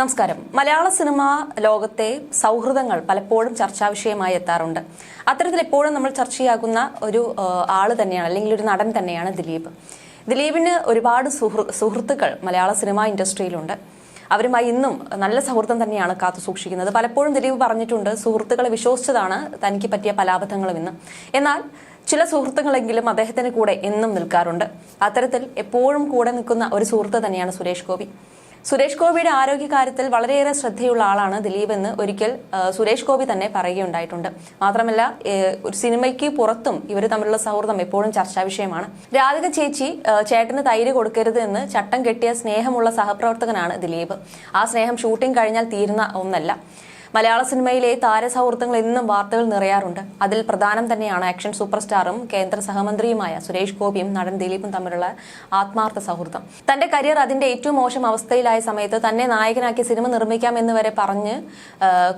നമസ്കാരം. മലയാള സിനിമ ലോകത്തെ സൗഹൃദങ്ങൾ പലപ്പോഴും ചർച്ചാ വിഷയമായി എത്താറുണ്ട്. അത്തരത്തിൽ എപ്പോഴും നമ്മൾ ചർച്ചയാകുന്ന ഒരു ആൾ തന്നെയാണ് അല്ലെങ്കിൽ ഒരു നടൻ തന്നെയാണ് ദിലീപ്. ദിലീപിന് ഒരുപാട് സുഹൃത്തുക്കൾ മലയാള സിനിമാ ഇൻഡസ്ട്രിയിലുണ്ട്. അവരുമായി ഇന്നും നല്ല സൗഹൃദം തന്നെയാണ് കാത്തു സൂക്ഷിക്കുന്നത്. പലപ്പോഴും ദിലീപ് പറഞ്ഞിട്ടുണ്ട് സുഹൃത്തുക്കളെ വിശ്വസിച്ചതാണ് തനിക്ക് പറ്റിയ പലാബദ്ധങ്ങളും ഇന്ന്. എന്നാൽ ചില സുഹൃത്തുക്കളെങ്കിലും അദ്ദേഹത്തിന് കൂടെ എന്നും നിൽക്കാറുണ്ട്. അത്തരത്തിൽ എപ്പോഴും കൂടെ നിൽക്കുന്ന ഒരു സുഹൃത്ത് തന്നെയാണ് സുരേഷ് ഗോപി. സുരേഷ് ഗോപിയുടെ ആരോഗ്യകാര്യത്തിൽ വളരെയേറെ ശ്രദ്ധയുള്ള ആളാണ് ദിലീപ് എന്ന് ഒരിക്കൽ സുരേഷ് ഗോപി തന്നെ പറയുകയുണ്ടായിട്ടുണ്ട്. മാത്രമല്ല ഒരു സിനിമയ്ക്ക് പുറത്തും ഇവർ തമ്മിലുള്ള സൗഹൃദം എപ്പോഴും ചർച്ചാ വിഷയമാണ്. രാധിക ചേച്ചി ചേട്ടന് തൈര് കൊടുക്കരുത് എന്ന് ചട്ടം കെട്ടിയ സ്നേഹമുള്ള സഹപ്രവർത്തകനാണ് ദിലീപ്. ആ സ്നേഹം ഷൂട്ടിംഗ് കഴിഞ്ഞാൽ തീരുന്ന ഒന്നല്ല. മലയാള സിനിമയിലെ താരസൗഹൃദങ്ങൾ എന്നും വാർത്തകൾ നിറയാറുണ്ട്. അതിൽ പ്രധാനം തന്നെയാണ് ആക്ഷൻ സൂപ്പർ സ്റ്റാറും കേന്ദ്ര സഹമന്ത്രിയുമായ സുരേഷ് ഗോപിയും നടൻ ദിലീപും തമ്മിലുള്ള ആത്മാർത്ഥ സൗഹൃദം. തന്റെ കരിയർ അതിന്റെ ഏറ്റവും മോശം അവസ്ഥയിലായ സമയത്ത് തന്നെ നായകനാക്കി സിനിമ നിർമ്മിക്കാം എന്ന് വരെ പറഞ്ഞ്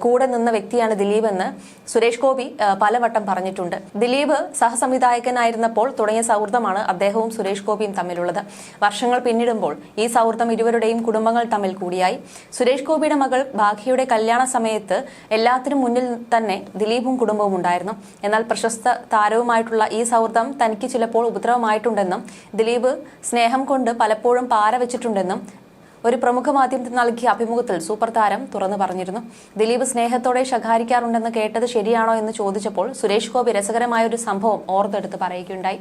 കൂടെ നിന്ന വ്യക്തിയാണ് ദിലീപ് എന്ന് സുരേഷ് ഗോപി പലവട്ടം പറഞ്ഞിട്ടുണ്ട്. ദിലീപ് സഹസംവിധായകനായിരുന്നപ്പോൾ തുടങ്ങിയ സൗഹൃദമാണ് അദ്ദേഹവും സുരേഷ് ഗോപിയും തമ്മിലുള്ളത്. വർഷങ്ങൾ പിന്നിടുമ്പോൾ ഈ സൗഹൃദം ഇരുവരുടെയും കുടുംബങ്ങൾ തമ്മിൽ കൂടിയായി. സുരേഷ് ഗോപിയുടെ മകൾ ഭാഗ്യയുടെ കല്യാണ സമയത്ത് എല്ലാത്തിനും മുന്നിൽ തന്നെ ദിലീപും കുടുംബവും ഉണ്ടായിരുന്നു. എന്നാൽ പ്രശസ്ത താരവുമായിട്ടുള്ള ഈ സൗഹൃദം തനിക്ക് ചിലപ്പോൾ ഉപദ്രവമായിട്ടുണ്ടെന്നും ദിലീപ് സ്നേഹം കൊണ്ട് പലപ്പോഴും പാര വെച്ചിട്ടുണ്ടെന്നും ഒരു പ്രമുഖ മാധ്യമത്തിന് നൽകിയ അഭിമുഖത്തിൽ സൂപ്പർ താരം തുറന്നു പറഞ്ഞിരുന്നു. ദിലീപ് സ്നേഹത്തോടെ ശകാരിക്കാറുണ്ടെന്ന് കേട്ടത് ശരിയാണോ എന്ന് ചോദിച്ചപ്പോൾ സുരേഷ് ഗോപി രസകരമായ ഒരു സംഭവം ഓർത്തെടുത്ത് പറയുകയുണ്ടായി.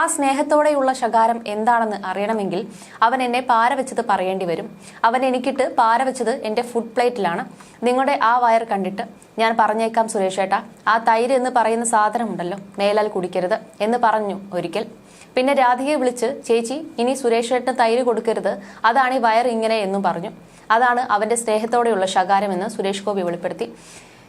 ആ സ്നേഹത്തോടെയുള്ള ശകാരം എന്താണെന്ന് അറിയണമെങ്കിൽ അവൻ എന്നെ പാര വെച്ചത് പറയേണ്ടി വരും. അവൻ എനിക്കിട്ട് പാര വെച്ചത് എന്റെ ഫുഡ് പ്ലേറ്റിലാണ് നിങ്ങളുടെ ആ വയർ കണ്ടിട്ട് ഞാൻ പറഞ്ഞേക്കാം സുരേഷ് ഏട്ടാ. ആ തൈര് എന്ന് പറയുന്ന സാധനമുണ്ടല്ലോ മേലാൽ കുടിക്കരുത് എന്ന് പറഞ്ഞു ഒരിക്കൽ. പിന്നെ രാധികയെ വിളിച്ച് ചേച്ചി ഇനി സുരേഷ് ഏട്ടന് തൈര് കൊടുക്കരുത്. അതാണ് ഈ വയർ ഇങ്ങനെ എന്നും പറഞ്ഞു. അതാണ് അവന്റെ സ്നേഹത്തോടെയുള്ള ശകാരമെന്ന് സുരേഷ് ഗോപി വെളിപ്പെടുത്തി.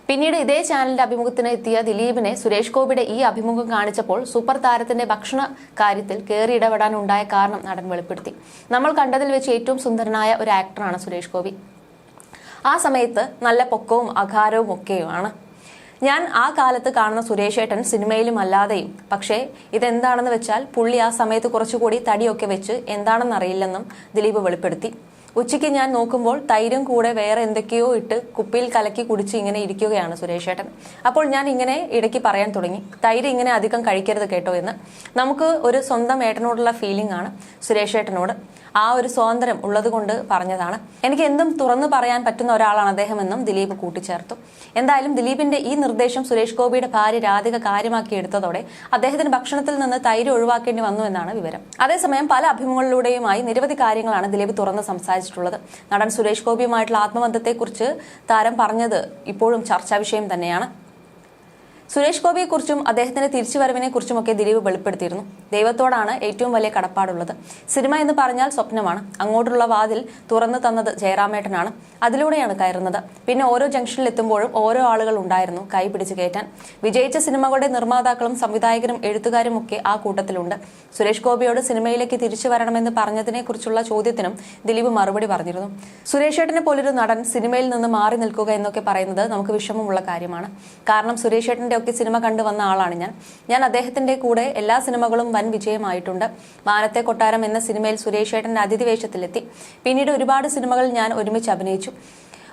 പിന്നീട് ഇതേ ചാനലിന്റെ അഭിമുഖത്തിന് എത്തിയ ദിലീപിനെ സുരേഷ് ഗോപിയുടെ ഈ അഭിമുഖം കാണിച്ചപ്പോൾ സൂപ്പർ താരത്തിന്റെ ഭക്ഷണ കാര്യത്തിൽ കയറി ഇടപെടാൻ ഉണ്ടായ കാരണം നടൻ വെളിപ്പെടുത്തി. നമ്മൾ കണ്ടതിൽ വെച്ച് ഏറ്റവും സുന്ദരനായ ഒരു ആക്ടറാണ് സുരേഷ് ഗോപി. ആ സമയത്ത് നല്ല പൊക്കവും അകാരവും ഒക്കെയുമാണ്. ഞാൻ ആ കാലത്ത് കാണുന്ന സുരേഷ് ഏട്ടൻ സിനിമയിലും അല്ലാതെയും പക്ഷേ ഇതെന്താണെന്ന് വെച്ചാൽ പുള്ളി ആ സമയത്ത് കുറച്ചുകൂടി തടിയൊക്കെ വെച്ച് എന്താണെന്ന് അറിയില്ലെന്നും ദിലീപ് വെളിപ്പെടുത്തി. ഉച്ചയ്ക്ക് ഞാൻ നോക്കുമ്പോൾ തൈരും കൂടെ വേറെ എന്തൊക്കെയോ ഇട്ട് കുപ്പിയിൽ കലക്കി കുടിച്ച് ഇങ്ങനെ ഇരിക്കുകയാണ് സുരേഷ് ഏട്ടൻ അപ്പോൾ ഞാൻ ഇങ്ങനെ ഇടയ്ക്ക് പറയാൻ തുടങ്ങി തൈര് ഇങ്ങനെ അധികം കഴിക്കരുത് കേട്ടോ എന്ന്. നമുക്ക് ഒരു സ്വന്തം ഏട്ടനോടുള്ള ഫീലിംഗ് ആണ് സുരേഷ് ഏട്ടനോട് ആ ഒരു സ്വാതന്ത്ര്യം ഉള്ളതുകൊണ്ട് പറഞ്ഞതാണ്. എനിക്ക് എന്തും തുറന്നു പറയാൻ പറ്റുന്ന ഒരാളാണ് അദ്ദേഹം എന്നും ദിലീപ് കൂട്ടിച്ചേർത്തു. എന്തായാലും ദിലീപിന്റെ ഈ നിർദ്ദേശം സുരേഷ് ഗോപിയുടെ ഭാര്യ രാധിക കാര്യമാക്കി എടുത്തതോടെ അദ്ദേഹത്തിന് ഭക്ഷണത്തിൽ നിന്ന് തൈര് ഒഴിവാക്കേണ്ടി വന്നു എന്നാണ് വിവരം. അതേസമയം പല അഭിമുഖങ്ങളിലൂടെയുമായി നിരവധി കാര്യങ്ങളാണ് ദിലീപ് തുറന്ന് സംസാരിച്ചിട്ടുള്ളത്. നടൻ സുരേഷ് ഗോപിയുമായിട്ടുള്ള ആത്മബന്ധത്തെക്കുറിച്ച് താരം പറഞ്ഞത് ഇപ്പോഴും ചർച്ചാ വിഷയം തന്നെയാണ്. സുരേഷ് ഗോപിയെക്കുറിച്ചും അദ്ദേഹത്തിന്റെ തിരിച്ചുവരവിനെ കുറിച്ചുമൊക്കെ ദിലീപ് വെളിപ്പെടുത്തിയിരുന്നു. ദൈവത്തോടാണ് ഏറ്റവും വലിയ കടപ്പാടുള്ളത്. സിനിമ എന്ന് പറഞ്ഞാൽ സ്വപ്നമാണ്. അങ്ങോട്ടുള്ള വാതിൽ തുറന്നു തന്നത് ജയറാമേട്ടനാണ്. അതിലൂടെയാണ് കയറുന്നത്. പിന്നെ ഓരോ ജംഗ്ഷനിൽ എത്തുമ്പോഴും ഓരോ ആളുകൾ ഉണ്ടായിരുന്നു കൈ പിടിച്ചു കയറ്റാൻ. വിജയിച്ച സിനിമകളുടെ നിർമ്മാതാക്കളും സംവിധായകരും എഴുത്തുകാരും ഒക്കെ ആ കൂട്ടത്തിലുണ്ട്. സുരേഷ് ഗോപിയോട് സിനിമയിലേക്ക് തിരിച്ചു വരണമെന്ന് പറഞ്ഞതിനെ കുറിച്ചുള്ള ചോദ്യത്തിനും ദിലീപ് മറുപടി പറഞ്ഞിരുന്നു. സുരേഷ് ഏട്ടനെ പോലൊരു നടൻ സിനിമയിൽ നിന്ന് മാറി നിൽക്കുക എന്നൊക്കെ പറയുന്നത് നമുക്ക് വിഷമമുള്ള കാര്യമാണ്. കാരണം സുരേഷ് ഏട്ടന്റെ ഒക്കെ സിനിമ കണ്ടു വന്ന ആളാണ് ഞാൻ. ഞാൻ അദ്ദേഹത്തിന്റെ കൂടെ എല്ലാ സിനിമകളും വൻ വിജയമായിട്ടുണ്ട്. മാനത്തെ കൊട്ടാരം എന്ന സിനിമയിൽ സുരേഷ് ഏട്ടന്റെ അതിഥി വേഷത്തിലെത്തി. പിന്നീട് ഒരുപാട് സിനിമകൾ ഞാൻ ഒരുമിച്ച് അഭിനയിച്ചു.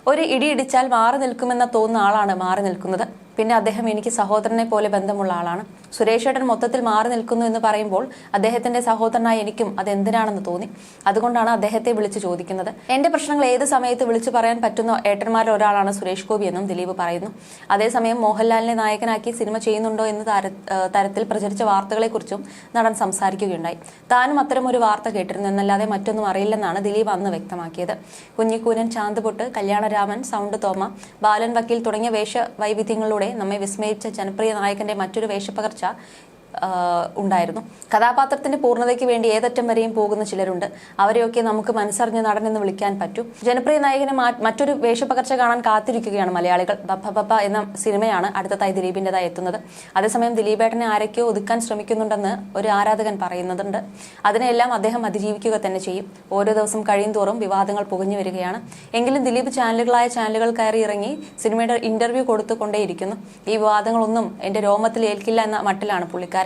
ഒരു ഇടിയിടിച്ചാൽ മാറി നിൽക്കുമെന്ന തോന്നുന്ന ആളാണ് മാറി നിൽക്കുന്നത്. പിന്നെ അദ്ദേഹം എനിക്ക് സഹോദരനെ പോലെ ബന്ധമുള്ള ആളാണ്. സുരേഷ് ഏട്ടൻ മൊത്തത്തിൽ മാറി നിൽക്കുന്നു എന്ന് പറയുമ്പോൾ അദ്ദേഹത്തിന്റെ സഹോദരനായ എനിക്കും അത് എന്തിനാണെന്ന് തോന്നി. അതുകൊണ്ടാണ് അദ്ദേഹത്തെ വിളിച്ചു ചോദിക്കുന്നത്. എന്റെ പ്രശ്നങ്ങൾ ഏത് സമയത്ത് വിളിച്ചു പറയാൻ പറ്റുന്ന ഏട്ടന്മാരിൽ ഒരാളാണ് സുരേഷ് ഗോപി എന്നും ദിലീപ് പറയുന്നു. അതേസമയം മോഹൻലാലിനെ നായകനാക്കി സിനിമ ചെയ്യുന്നുണ്ടോ എന്ന് തരത്തിൽ പ്രചരിച്ച വാർത്തകളെക്കുറിച്ചും നടൻ സംസാരിക്കുകയുണ്ടായി. താനും അത്തരമൊരു വാർത്ത കേട്ടിരുന്നു എന്നല്ലാതെ മറ്റൊന്നും അറിയില്ലെന്നാണ് ദിലീപ് അന്ന് വ്യക്തമാക്കിയത്. കുഞ്ഞിക്കൂനൻ ചാന്തുപൊട്ട് കല്യാണരാമൻ സൗണ്ട് തോമ ബാലൻ വക്കീൽ തുടങ്ങിയ വേഷ വൈവിധ്യങ്ങളിലൂടെ നമ്മെ വിസ്മയിച്ച ജനപ്രിയ നായകന്റെ മറ്റൊരു വേഷപ്പകർച്ച ഉണ്ടായിരുന്നു. കഥാപാത്രത്തിന്റെ പൂർണതയ്ക്ക് വേണ്ടി ഏതറ്റം വരെയും പോകുന്ന ചിലരുണ്ട്. അവരെയൊക്കെ നമുക്ക് മനസ്സറിഞ്ഞ നടൻ എന്ന് വിളിക്കാൻ പറ്റും. ജനപ്രിയ നായകനെ മറ്റൊരു വേഷപ്പകർച്ച കാണാൻ കാത്തിരിക്കുകയാണ് മലയാളികൾ. ബപ്പ എന്ന സിനിമയാണ് അടുത്തതായി ദിലീപിന്റെതായി എത്തുന്നത്. അതേസമയം ദിലീപേട്ടനെ ആരൊക്കെയോ ഒതുക്കാൻ ശ്രമിക്കുന്നുണ്ടെന്ന് ഒരു ആരാധകൻ പറയുന്നുണ്ട്. അതിനെല്ലാം അദ്ദേഹം അതിജീവിക്കുക തന്നെ ചെയ്യും. ഓരോ ദിവസം കഴിയും തോറും വിവാദങ്ങൾ പുകഞ്ഞു വരികയാണ്. എങ്കിലും ദിലീപ് ചാനലുകളായ ചാനലുകൾ കയറി ഇറങ്ങി സിനിമയുടെ ഇന്റർവ്യൂ കൊടുത്തുകൊണ്ടേയിരിക്കുന്നു. ഈ വിവാദങ്ങളൊന്നും എന്റെ രോമത്തിൽ ഏൽക്കില്ല എന്ന മട്ടിലാണ് പുള്ളിക്കാരൻ.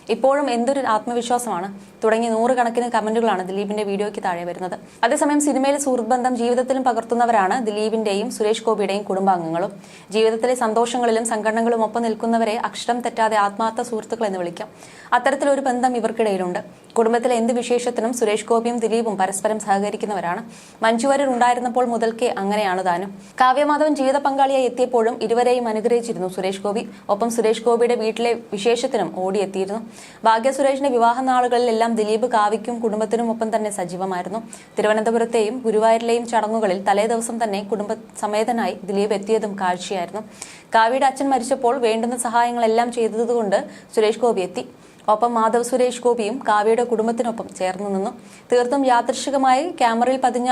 ഇപ്പോഴും എന്തൊരു ആത്മവിശ്വാസമാണ്? തുടങ്ങി നൂറുകണക്കിന് കമന്റുകളാണ് ദിലീപിന്റെ വീഡിയോയ്ക്ക് താഴെ വരുന്നത്. അതേസമയം സിനിമയിലെ സുഹൃത്ത് ബന്ധം ജീവിതത്തിലും പകർത്തുന്നവരാണ് ദിലീപിന്റെയും സുരേഷ് ഗോപിയുടെയും കുടുംബാംഗങ്ങളും. ജീവിതത്തിലെ സന്തോഷങ്ങളിലും സംഘടനകളും ഒപ്പം നിൽക്കുന്നവരെ അക്ഷരം തെറ്റാതെ ആത്മാർത്ഥ സുഹൃത്തുക്കൾ എന്ന് വിളിക്കാം. അത്തരത്തിലൊരു ബന്ധം ഇവർക്കിടയിലുണ്ട്. കുടുംബത്തിലെ എന്ത് വിശേഷത്തിനും സുരേഷ് ഗോപിയും ദിലീപും പരസ്പരം സഹകരിക്കുന്നവരാണ്. മഞ്ജുവാര്യർ ഉണ്ടായിരുന്നപ്പോൾ മുതൽക്കേ അങ്ങനെയാണ് താനും. കാവ്യമാധവൻ ജീവിത പങ്കാളിയായി എത്തിയപ്പോഴും ഇരുവരെയും അനുഗ്രഹിച്ചിരുന്നു സുരേഷ് ഗോപി. ഒപ്പം സുരേഷ് ഗോപിയുടെ വീട്ടിലെ വിശേഷത്തിനും ഓടിയെത്തിയിരുന്നു. ഭാഗ്യ സുരേഷിന്റെ വിവാഹ നാളുകളിലെല്ലാം ദിലീപ് കാവിക്കും കുടുംബത്തിനും ഒപ്പം തന്നെ സജീവമായിരുന്നു. തിരുവനന്തപുരത്തെയും ഗുരുവായൂരിലെയും ചടങ്ങുകളിൽ തലേ ദിവസം തന്നെ കുടുംബ സമേതനായി ദിലീപ് എത്തിയതും കാഴ്ചയായിരുന്നു. കാവ്യയുടെ അച്ഛൻ മരിച്ചപ്പോൾ വേണ്ടുന്ന സഹായങ്ങളെല്ലാം ചെയ്തതുകൊണ്ട് സുരേഷ് ഗോപി എത്തി. ഒപ്പം മാധവ് സുരേഷ് ഗോപിയും കാവ്യയുടെ കുടുംബത്തിനൊപ്പം ചേർന്നു നിന്നു. തീർത്തും യാദൃശികമായി ക്യാമറയിൽ പതിഞ്ഞ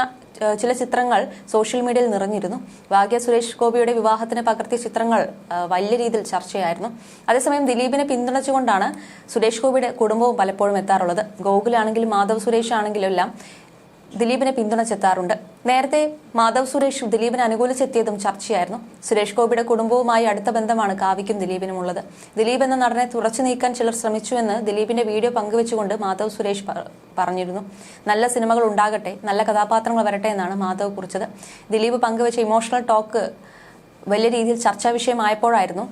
ചില ചിത്രങ്ങൾ സോഷ്യൽ മീഡിയയിൽ നിറഞ്ഞിരുന്നു. ഭാഗ്യ സുരേഷ് ഗോപിയുടെ വിവാഹത്തിന് പകർത്തിയ ചിത്രങ്ങൾ വലിയ രീതിയിൽ ചർച്ചയായിരുന്നു. അതേസമയം ദിലീപിനെ പിന്തുണച്ചുകൊണ്ടാണ് സുരേഷ് ഗോപിയുടെ കുടുംബവും പലപ്പോഴും എത്താറുള്ളത്. ഗോകുലാണെങ്കിലും മാധവ് സുരേഷ് ആണെങ്കിലും എല്ലാം ദിലീപിനെ പിന്തുണച്ചെത്താറുണ്ട്. നേരത്തെ മാധവ് സുരേഷ് ദിലീപിനെ അനുകൂലിച്ചെത്തിയതും ചർച്ചയായിരുന്നു. സുരേഷ് ഗോപിയുടെ കുടുംബവുമായി അടുത്ത ബന്ധമാണ് കാവ്യയ്ക്കും ദിലീപിനുമുള്ളത്. ദിലീപ് എന്ന നടനെ തുറച്ചു നീക്കാൻ ചിലർ ശ്രമിച്ചുവെന്ന് ദിലീപിന്റെ വീഡിയോ പങ്കുവെച്ചുകൊണ്ട് മാധവ് സുരേഷ് പറഞ്ഞിരുന്നു. നല്ല സിനിമകൾ ഉണ്ടാകട്ടെ നല്ല കഥാപാത്രങ്ങൾ വരട്ടെ എന്നാണ് മാധവ് കുറിച്ചത്. ദിലീപ് പങ്കുവെച്ച ഇമോഷണൽ ടോക്ക് വലിയ രീതിയിൽ ചർച്ചാ വിഷയമായപ്പോഴായിരുന്നു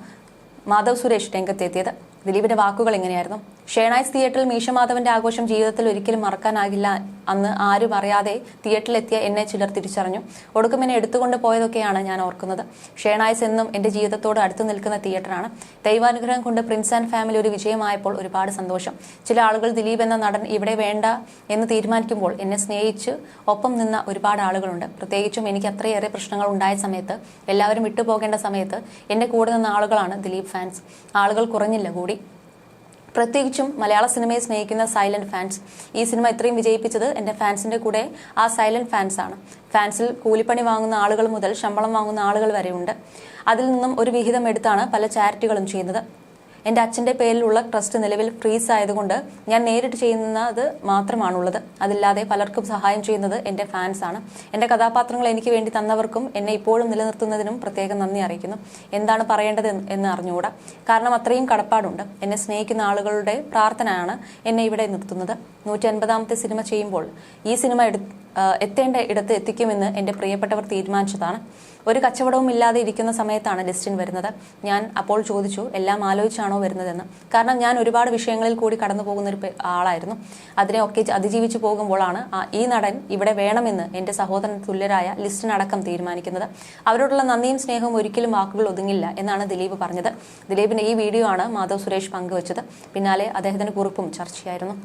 മാധവ് സുരേഷ് രംഗത്തെത്തിയത്. ദിലീപിന്റെ വാക്കുകൾ എങ്ങനെയായിരുന്നു? ഷേണായ്സ് തിയേറ്ററിൽ മീശമാധവന്റെ ആഘോഷം ജീവിതത്തിൽ ഒരിക്കലും മറക്കാനാകില്ല അന്ന് ആരും അറിയാതെ തിയേറ്ററിലെത്തിയ എന്നെ ചിലർ തിരിച്ചറിഞ്ഞു. ഒടുക്കം എന്നെ എടുത്തുകൊണ്ട് പോയതൊക്കെയാണ് ഞാൻ ഓർക്കുന്നത്. ഷേണായ്സ് എന്നും എന്റെ ജീവിതത്തോട് അടുത്തു നിൽക്കുന്ന തിയേറ്ററാണ്. ദൈവാനുഗ്രഹം കൊണ്ട് പ്രിൻസ് ആൻഡ് ഫാമിലി ഒരു വിജയമായപ്പോൾ ഒരുപാട് സന്തോഷം. ചില ആളുകൾ ദിലീപ് എന്ന നടൻ ഇവിടെ വേണ്ട എന്ന് തീരുമാനിക്കുമ്പോൾ എന്നെ സ്നേഹിച്ച് ഒപ്പം നിന്ന ഒരുപാട് ആളുകളുണ്ട്. പ്രത്യേകിച്ചും എനിക്ക് അത്രയേറെ പ്രശ്നങ്ങൾ ഉണ്ടായ സമയത്ത് എല്ലാവരും വിട്ടുപോകേണ്ട സമയത്ത് എന്റെ കൂടെ നിന്ന ആളുകളാണ് ദിലീപ് ഫാൻസ്. ആളുകൾ കുറഞ്ഞില്ല കൂടി. പ്രത്യേകിച്ചും മലയാള സിനിമയെ സ്നേഹിക്കുന്ന സൈലന്റ് ഫാൻസ്. ഈ സിനിമ ഇത്രയും വിജയിപ്പിച്ചത് എന്റെ ഫാൻസിന്റെ കൂടെ ആ സൈലന്റ് ഫാൻസ് ആണ് ഫാൻസിൽ കൂലിപ്പണി വാങ്ങുന്ന ആളുകൾ മുതൽ ശമ്പളം വാങ്ങുന്ന ആളുകൾ വരെയുണ്ട്. അതിൽ നിന്നും ഒരു വിഹിതം എടുത്താണ് പല ചാരിറ്റികളും ചെയ്യുന്നത്. എന്റെ അച്ഛന്റെ പേരിലുള്ള ട്രസ്റ്റ് നിലവിൽ ഫ്രീസ് ആയതുകൊണ്ട് ഞാൻ നേരിട്ട് ചെയ്യുന്നത് മാത്രമാണുള്ളത്. അതില്ലാതെ പലർക്കും സഹായം ചെയ്യുന്നത് എന്റെ ഫാൻസാണ് എന്റെ കഥാപാത്രങ്ങൾ എനിക്ക് വേണ്ടി തന്നവർക്കും എന്നെ ഇപ്പോഴും നിലനിർത്തുന്നതിനും പ്രത്യേകം നന്ദി അറിയിക്കുന്നു. എന്താണ് പറയേണ്ടത് എന്ന് അറിഞ്ഞുകൂടാ? കാരണം അത്രയും കടപ്പാടുണ്ട്. എന്നെ സ്നേഹിക്കുന്ന ആളുകളുടെ പ്രാർത്ഥനയാണ് എന്നെ ഇവിടെ നിർത്തുന്നത്. നൂറ്റി അൻപതാമത്തെ സിനിമ ചെയ്യുമ്പോൾ ഈ സിനിമ എടു ആ, എത്തേണ്ട ഇടത്ത് എത്തിക്കുമെന്ന് എന്റെ പ്രിയപ്പെട്ടവർ തീരുമാനിച്ചതാണ്. ഒരു കച്ചവടവും ഇല്ലാതെ ഇരിക്കുന്ന സമയത്താണ് ലിസ്റ്റിൻ വരുന്നത്. ഞാൻ അപ്പോൾ ചോദിച്ചു എല്ലാം ആലോചിച്ചാണോ വരുന്നതെന്ന്? കാരണം ഞാൻ ഒരുപാട് വിഷയങ്ങളിൽ കൂടി കടന്നു പോകുന്ന ഒരു ആളായിരുന്നു. അതിനെയൊക്കെ അതിജീവിച്ചു പോകുമ്പോഴാണ് ഈ നടൻ ഇവിടെ വേണമെന്ന് എന്റെ സഹോദരൻ തുല്യരായ ലിസ്റ്റിനടക്കം തീരുമാനിക്കുന്നത്. അവരോടുള്ള നന്ദിയും സ്നേഹവും ഒരിക്കലും വാക്കുകൾ ഒതുങ്ങില്ല എന്നാണ് ദിലീപ് പറഞ്ഞത്. ദിലീപിന്റെ ഈ വീഡിയോ ആണ് മാധവ് സുരേഷ് പങ്കുവച്ചത്. പിന്നാലെ അദ്ദേഹത്തിന്റെ കുറിപ്പും ചർച്ചയായിരുന്നു.